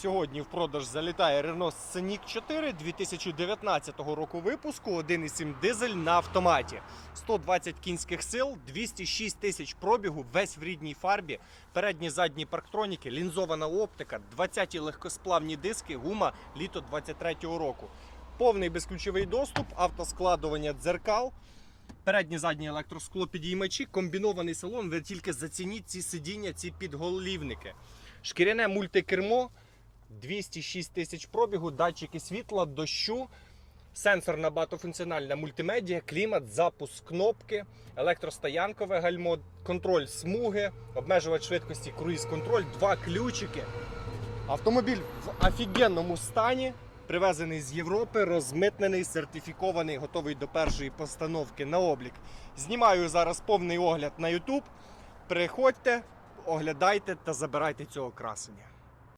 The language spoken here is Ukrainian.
Сьогодні в продаж залітає Renault Scenic 4 2019 року випуску, 1,7 дизель на автоматі. 120 кінських сил, 206 тисяч пробігу, весь в рідній фарбі, передні задні парктроніки, лінзована оптика, 20 легкосплавні диски, гума літо 23 року. Повний безключовий доступ, автоскладування дзеркал. Передні задні електросклопідіймачі, комбінований салон. Ви тільки зацініть ці сидіння, ці підголівники. Шкіряне мультикермо, 206 тисяч пробігу, датчики світла, дощу, сенсорна багатофункціональна мультимедіа, клімат, запуск кнопки, електростоянкове гальмо, контроль смуги, обмежувач швидкості, круїз-контроль, два ключики. Автомобіль в офігенному стані. Привезений з Європи, розмитнений, сертифікований, готовий до першої постановки на облік. Знімаю зараз повний огляд на YouTube. Приходьте, оглядайте та забирайте цього красення.